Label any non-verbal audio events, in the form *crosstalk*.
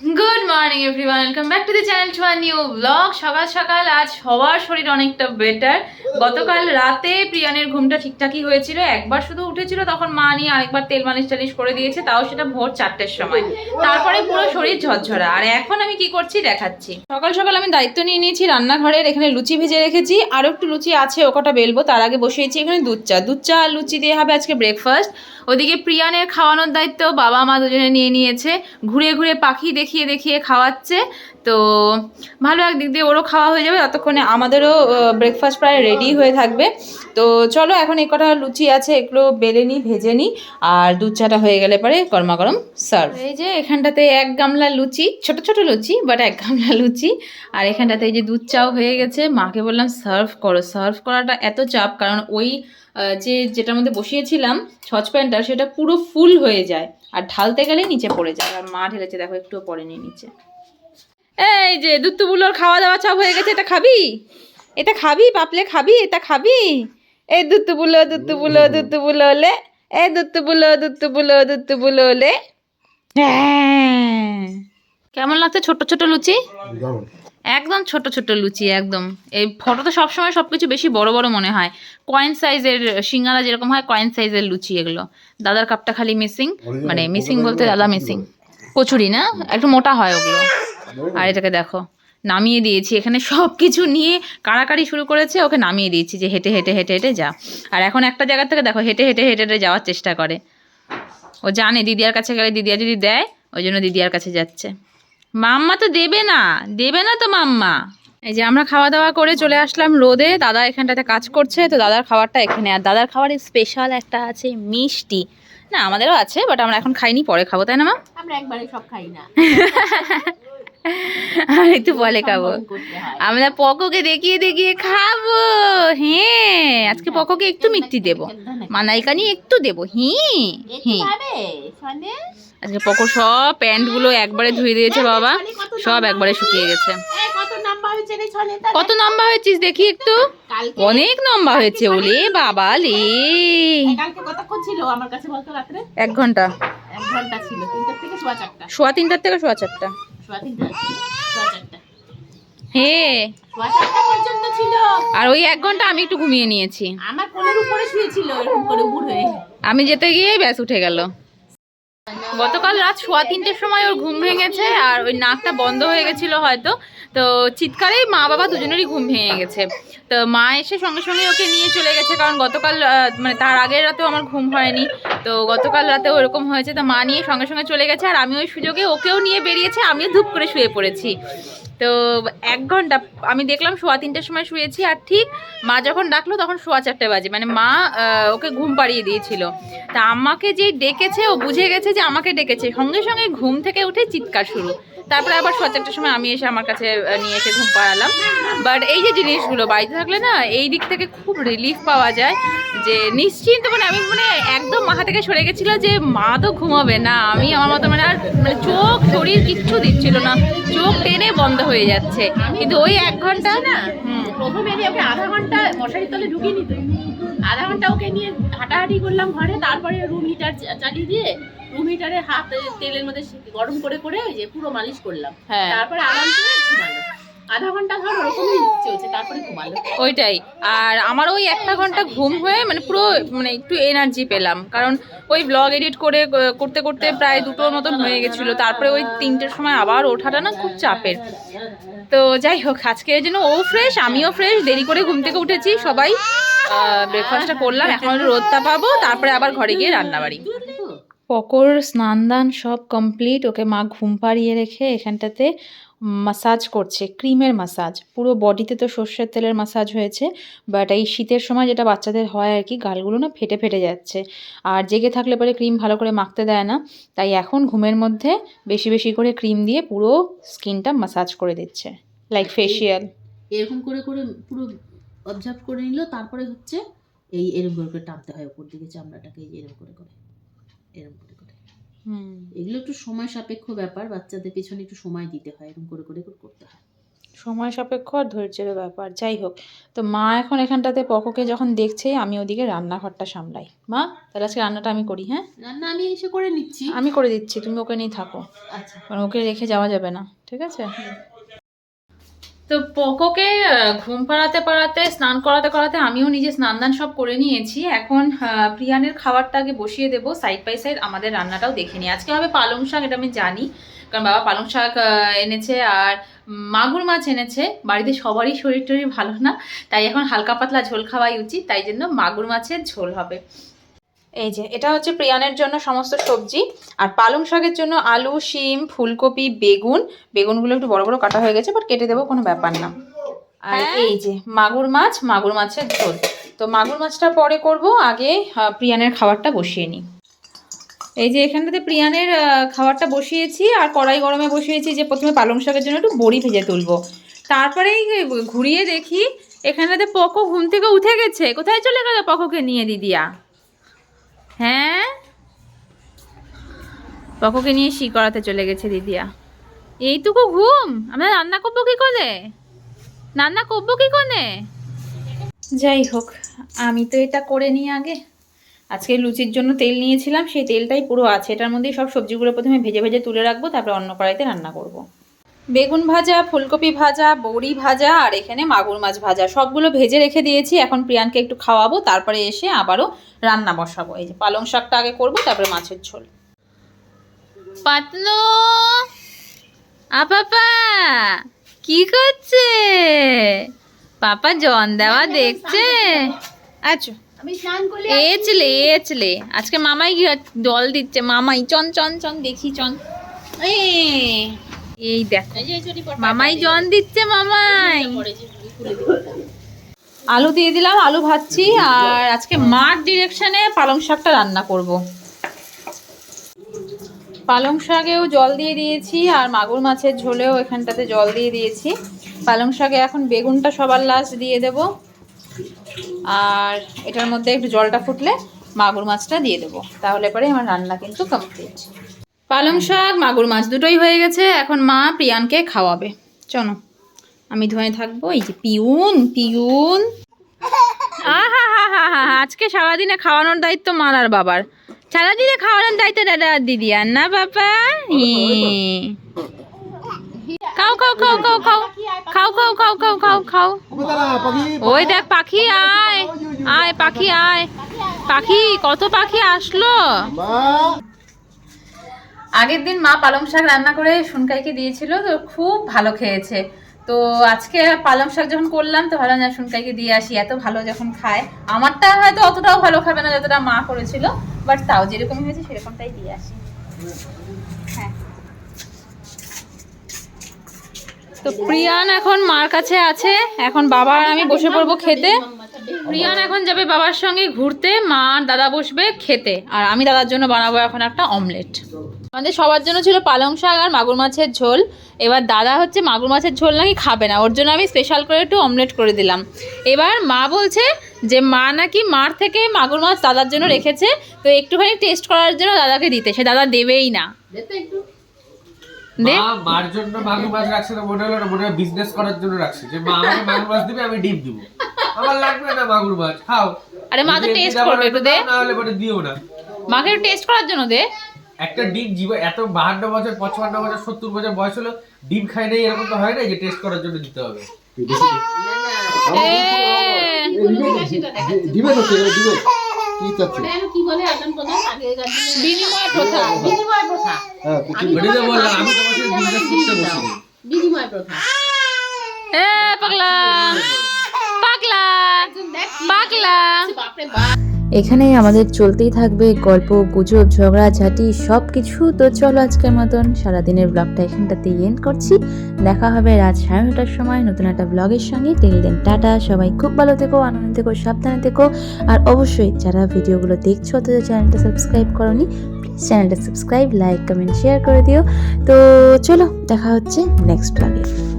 Good morning everyone welcome back to the channel to new blog সকাল সকাল আজ সবার শরীর অনেকটা বেটার গতকাল রাতে প্রিয়ানের ঘুমটা ঠিকঠাকই হয়েছিল। একবার শুধু উঠেছিল, তখন মা নিয়ে আরেকবার তেল মালিশ টালিশ করে দিয়েছে, তাও সেটা ভোর চারটের সময়। তারপরে পুরো শরীর ঝরঝরা। আর এখন আমি কি করছি দেখাচ্ছি। সকাল সকাল আমি দায়িত্ব নিয়ে নিয়েছি রান্নাঘরের, এখানে লুচি ভেজে রেখেছি। আরও একটু লুচি আছে, ওকটা বেলবো, তার আগে বসিয়েছি এখানে দুধ চা। দুধ চা আর লুচি দিয়ে হবে আজকে ব্রেকফাস্ট ওদিকে প্রিয়ানের খাওয়ানোর দায়িত্ব বাবা মা দুজনে নিয়ে নিয়েছে। ঘুরে ঘুরে পাখি দেখিয়ে দেখিয়ে খাওয়াচ্ছে। তো ভালো একদিক দিয়ে ওরও খাওয়া হয়ে যাবে, ততক্ষণে আমাদেরও ব্রেকফাস্ট প্রায় রেডি হয়ে থাকবে। তো চলো এখন এই কটা লুচি আছে, এগুলো বেলে নিই ভেজে নিই আর দুধ চাটা হয়ে গেলে পরে গরমা গরম সার্ভ এই যে এখানটাতে এক গামলা লুচি, ছোট ছোট লুচি বাট এক গামলা লুচি, আর এখানটাতে এই যে দুধ চাও হয়ে গেছে, মাকে বললাম সার্ভ করো সার্ভ করাটা এত চাপ, কারণ ওই যে, যেটার মধ্যে বসিয়েছিলাম সচপ্যানটা সেটা পুরো ফুল হয়ে যায়, আর ঢালতে গেলেই নিচে পড়ে যায়। আর মা ঢেলেছে, দেখো, একটুও পড়েনি নিচে। এই যে দুত্তুবুলোর খাওয়া দাওয়া সব হয়ে গেছে, এটা খাবি? এটা খাবি পাপলে খাবি, এটা খাবি? এই দুত্তুবুলো দুত্তুবুলো দুত্তুবুলো লে, এই দুত্তুবুলো দুত্তুবুলো দুত্তুবুলো লে। হ্যাঁ। কেমন লাগছে ছোট ছোট লুচি? একদম ছোট ছোট লুচি, একদম। এই ফটোতে সবসময় সব কিছু বেশি বড় বড় মনে হয়। কয়েন সাইজের সিঙ্গারা যেরকম হয় কয়েন সাইজের লুচি এগুলো। দাদার কাপটা খালি মিসিং মানে মিসিং বলতে দাদা মিসিং কচুরি না? একটু মোটা হয় ওগুলো। আর এটাকে দেখো নামিয়ে দিয়েছি। এখানে সব কিছু নিয়ে কাড়াকাড়ি শুরু করেছে ওকে নামিয়ে দিয়েছি যে হেঁটে হেঁটে হেঁটে হেঁটে যা। আর এখন একটা জায়গা থেকে দেখো হেঁটে হেঁটে হেঁটে হেঁটে যাওয়ার চেষ্টা করে। ও জানে দিদিয়ার কাছে গেলে দিদিয়া যদি দেয় ওই জন্য দিদিয়ার কাছে যাচ্ছে। মাম্মা তো দেবে না দেবে না তো মাম্মা। এই যে আমরা খাওয়া দাওয়া করে চলে আসলাম রোদে দাদা এখানটাতে কাজ করছে তো দাদার খাবারটা এখানে। আর দাদার খাবারের স্পেশাল একটা আছে মিষ্টি। না আমাদেরও আছে বাট আমরা এখন খাইনি পরে খাব তাই না মা আমরা একবারে সব খাই না। *laughs* *laughs* আর একটু বলে খাব। হয়। আমরা পকোকে দেখিয়ে দেখিয়ে খাব। হ্যাঁ আজকে পকোকে একটু মিষ্টি দেবো। মানাইকানি একটু দেবো। হি একটু হি। আজকে পকো সব প্যান্টগুলো একবারে ধুয়ে দিয়েছে বাবা। সব একবারে শুকিয়ে গেছে। কত নাম্বার হয়েছিস দেখি একটু। অনেক লম্বা হয়েছে ওলে বাবা লে কালকে কতক্ষণ ছিল আমার কাছে বলতো রাত্রে? এক ঘণ্টা। এক ঘণ্টা ছিল তিনটার থেকে সোয়া চারটা। সোয়া তিনটার থেকে সোয়া চারটা। হে। পর্যন্ত ছিল। আর ওই এক ঘণ্টা আমি একটু ঘুমিয়ে নিয়েছি। আমার কোলের উপরে শুয়েছিল এরকম করে উবুর আমি যেতে গিয়ে ব্যাস উঠে গেল। গতকাল রাত সোয়া তিনটের সময় ওর ঘুম ভেঙেছে আর ওই নাকটা বন্ধ হয়ে গেছিল হয়তো। তো চিৎকারেই মা বাবা দুজনেরই ঘুম ভেঙে গেছে। তো মা এসে সঙ্গে সঙ্গে ওকে নিয়ে চলে গেছে কারণ গতকাল মানে তার আগের রাতেও আমার ঘুম হয়নি। তো গতকাল রাতে ওরকম হয়েছে, তো মা নিয়ে সঙ্গে সঙ্গে চলে গেছে আর আমি ওই সুযোগে ওকেও নিয়ে বেরিয়েছে, আমিও ধূপ করে শুয়ে পড়েছি। তো এক ঘণ্টা, আমি দেখলাম সোয়া তিনটের সময় শুয়েছি আর ঠিক মা যখন ডাকলো তখন সোয়া চারটে বাজে। মানে মা ওকে ঘুম পাড়িয়ে দিয়েছিল। তা আমাকে যে ডেকেছে ও বুঝে গেছে যে আমাকে ডেকেছে। সঙ্গে সঙ্গে ঘুম থেকে উঠে চিৎকার শুরু। তারপরে আবার সোয়া চারটের সময় আমি এসে আমার কাছে নিয়ে এসে ঘুম পাড়ালাম। বাট এই যে জিনিসগুলো বাড়িতে থাকলে না, এই দিক থেকে খুব রিলিফ পাওয়া যায় যে নিশ্চিন্ত মানে আমি মানে একদম মাথা থেকে সরে গেছিল যে মা তো ঘুমাবে না। আমি আমার মতো মানে আর মানে চোখ শরীর কিচ্ছু দিচ্ছিল না। চোখ টেনে বন্ধ হয়ে যাচ্ছে। কিন্তু ওই এক ঘণ্টা না প্রথমে ওকে আধা ঘণ্টা তলে ঢুকিয়ে আধা ঘণ্টা ওকে নিয়ে হাঁটাহাঁটি করলাম ঘরে, তারপরে রুম হিটার চালিয়ে দিয়ে রুম হিটারে হাত তেলের মধ্যে গরম করে করে ওই যে পুরো মালিশ করলাম। হ্যাঁ। তারপরে আরাম করে ঘুমালো। আধা ঘণ্টা ধর ওরকমই চলছে তারপরে ঘুমালো। ওইটাই। আর আমার ওই একটা ঘণ্টা ঘুম হয়ে মানে পুরো মানে একটু এনার্জি পেলাম। কারণ ওই ব্লগ এডিট করে করতে করতে প্রায় দুটোর মতন হয়ে গেছিল। তারপরে ওই তিনটের সময় আবার ওঠাটা না খুব চাপের। তো যাই হোক আজকে জন্য ও ফ্রেশ আমিও ফ্রেশ দেরি করে ঘুম থেকে উঠেছি সবাই। ব্রেকফাস্টটা করলাম এখন রোদটা পাবো তারপরে আবার ঘরে গিয়ে রান্নাবাড়ি। পকর স্নান দান সব কমপ্লিট ওকে মা ঘুম পাড়িয়ে রেখে এখানটাতে মাসাজ করছে ক্রিমের মাসাজ পুরো বডিতে তো সর্ষের তেলের মাসাজ হয়েছে বাট এই শীতের সময় যেটা বাচ্চাদের হয় আর কি, গালগুলো না ফেটে ফেটে যাচ্ছে। আর জেগে থাকলে পরে ক্রিম ভালো করে মাখতে দেয় না, তাই এখন ঘুমের মধ্যে বেশি বেশি করে ক্রিম দিয়ে পুরো স্কিনটা মাসাজ করে দিচ্ছে লাইক ফেসিয়াল এরকম করে করে পুরো অবজার্ভ করে নিল, তারপরে হচ্ছে এই এরকম করে টানতে হয় উপর দিকে চামড়াটাকে এরকম করে করে। এরকম এগুলো একটু সময় সাপেক্ষ ব্যাপার বাচ্চাদের পেছনে একটু সময় দিতে হয় এরকম করে করে করে করতে হয়। সময় সাপেক্ষ আর ধৈর্যের ব্যাপার যাই হোক। তো মা এখন এখানটাতে পকোকে যখন দেখছে আমি ওদিকে রান্নাঘরটা সামলাই। মা তাহলে আজকে রান্নাটা আমি করি হ্যাঁ? রান্না আমি এসে করে নিচ্ছি। আমি করে দিচ্ছি তুমি ওকে নিয়ে থাকো। আচ্ছা। কারণ ওকে রেখে যাওয়া যাবে না ঠিক আছে? তো পোকোকে ঘুম পাড়াতে পাড়াতে, স্নান করাতে করাতে আমিও নিজে স্নান দান সব করে নিয়েছি। এখন প্রিয়ানের খাবারটা আগে বসিয়ে দেবো সাইড বাই সাইড আমাদের রান্নাটাও দেখে নিই। আজকে হবে পালং শাক, এটা আমি জানি, কারণ বাবা পালং শাক এনেছে আর মাগুর মাছ এনেছে। বাড়িতে সবারই শরীর টরীর ভালো না, তাই এখন হালকা পাতলা ঝোল খাওয়াই উচিত, তাই জন্য মাগুর মাছের ঝোল হবে। এই যে এটা হচ্ছে প্রিয়ানের জন্য সমস্ত সবজি। আর পালং শাকের জন্য আলু শিম ফুলকপি বেগুন। বেগুনগুলো একটু বড় বড় কাটা হয়ে গেছে বাট কেটে দেবো কোনো ব্যাপার না। আর এই যে মাগুর মাছ মাগুর মাছের ঝোল। তো মাগুর মাছটা পরে করব আগে প্রিয়ানের খাবারটা বসিয়ে নিই। এই যে এখানটাতে প্রিয়ানের খাবারটা বসিয়েছি আর কড়াই গরমে বসিয়েছি যে প্রথমে পালং শাকের জন্য একটু বড়ি ভেজে তুলবো। তারপরেই ঘুরিয়ে দেখি এখানটাতে পকো ঘুম থেকে উঠে গেছে। কোথায় চলে গেল পকোকে নিয়ে দিদিয়া? হ্যাঁ? পকোকে নিয়ে শি করাতে চলে গেছে দিদিয়া। এইটুকু ঘুম? আমরা রান্না করব কি করে? রান্না করব কি করে? যাই হোক, আমি তো এটা করে নিই আগে। আজকে লুচির জন্য তেল নিয়েছিলাম, সেই তেলটাই পুরো আছে। এটার মধ্যেই সব সবজিগুলো প্রথমে ভেজে ভেজে তুলে রাখব, তারপরে অন্য কড়াইতে রান্না করব। বেগুন ভাজা ফুলকপি ভাজা বড়ি ভাজা আর এখানে মাগুর মাছ ভাজা। সবগুলো ভেজে রেখে দিয়েছি। এখন প্রিয়ানকে একটু খাওয়াবো তারপরে এসে আবারও রান্না বসাবো। এই যে পালং শাকটা আগে করব তারপরে মাছের ঝোল। পাতলো। আ পাপা কি করছে? পাপা জন দেওয়া দেখছে। আচ্ছা। আমি স্নান করলে এচলে এচলে। আজকে মামাই কি জল দিচ্ছে। মামাই চন চন চন দেখি চন। এ, এই দেখো। মামাই জন দিচ্ছে মামাই। আলু দিয়ে দিলাম আলু ভাজছি আর আজকে মার ডিরেকশনে পালং শাকটা রান্না করব। পালং শাকেও জল দিয়ে দিয়েছি আর মাগুর মাছের ঝোলেও এখানটাতে জল দিয়ে দিয়েছি। পালং শাকে এখন বেগুনটা সবার লাস্ট দিয়ে দেব। আর এটার মধ্যে একটু জলটা ফুটলে মাগুর মাছটা দিয়ে দেবো। তাহলে পরে আমার রান্না কিন্তু কমপ্লিট পালং শাক, মাগুর মাছ দুটোই হয়ে গেছে। এখন মা প্রিয়ানকে খাওয়াবে। চলো, আমি ধোয়ে থাকব। এই যে পিউন পিউন। আহা হা হা আজকে সারাদিনে খাওয়ানোর দায়িত্ব মার আর বাবার। সারাদিনে খাওয়ানোর দায়িত্ব দাদা আর দিদি, আর না বাবা। খাও খাও খাও খাও খাও। খাও খাও খাও খাও খাও খাও। ওই দেখ পাখি, আয়। আয়, পাখি আয়। পাখি, কত পাখি আসলো? আগের দিন মা পালং শাক রান্না করে শুনকাইকে দিয়েছিল, তো খুব ভালো খেয়েছে। তো আজকে পালং শাক যখন করলাম, তো ভালো না, শুনকাইকে দিয়ে আসি, এত ভালো যখন খায়। আমারটা হয়তো অতটাও ভালো খাবে না যতটা মা করেছিল বাট তাও যেরকম হয়েছে, সেরকমটাই দিয়ে আসি। হ্যাঁ। তো প্রিয়ান এখন মার কাছে আছে। এখন বাবা আর আমি বসে পড়ব খেতে। প্রিয়ান এখন যাবে বাবার সঙ্গে ঘুরতে, মা আর দাদা বসবে খেতে। আর আমি দাদার জন্য বানাবো এখন একটা অমলেট। আমাদের সবার জন্য ছিল পালং শাক আর মাগুর মাছের ঝোল। এবার দাদা হচ্ছে মাগুর মাছের ঝোল নাকি খাবে না ওর জন্য আমি স্পেশাল করে একটু অমলেট করে দিলাম। এবার মা বলছে যে মা নাকি মার থেকে মাগুর মাছ দাদার জন্য রেখেছে তো একটুখানি টেস্ট করার জন্য দাদাকে দিতে। সে দাদা দেবেই না। দে মার জন্য মাগুর মাছ রাখছে না মনে হলো না মনে হয় বিজনেস করার জন্য রাখছে। যে মা আমাকে মাগুর মাছ দিবে আমি ডিম দিব। আমার লাগবে না মাগুর মাছ খাও। আরে মা তো টেস্ট করবে একটু দে। না হলে পরে দিও না। মাকে একটু টেস্ট করার জন্য দে। একটা ডিম জীব এত বাহান্ন বছর পঁচপান্ন বছর সত্তর বছর বয়স হলো ডিম খাই নাই এরকম তো হয় না যে টেস্ট করার জন্য দিতে হবে? পাগলা। পাগলা। পাগলা বাপরে বাপ। এখানেই আমাদের চলতেই থাকবে গল্প, গুজব ঝগড়াঝাটি সব কিছু তো চলো আজকের মতন সারাদিনের ব্লগটা এখানটাতে এন্ড করছি। দেখা হবে রাত সাড়ে নটার সময় নতুন একটা ব্লগের সঙ্গে। Till then tata. সবাই খুব ভালো থেকো, আনন্দ থেকো, সাবধানে থেকো। আর অবশ্যই যারা ভিডিওগুলো দেখছ তো চ্যানেলটা সাবস্ক্রাইব করনি প্লিজ চ্যানেলটা সাবস্ক্রাইব লাইক কমেন্ট শেয়ার করে দিও। তো চলো, দেখা হচ্ছে নেক্সট ব্লগে।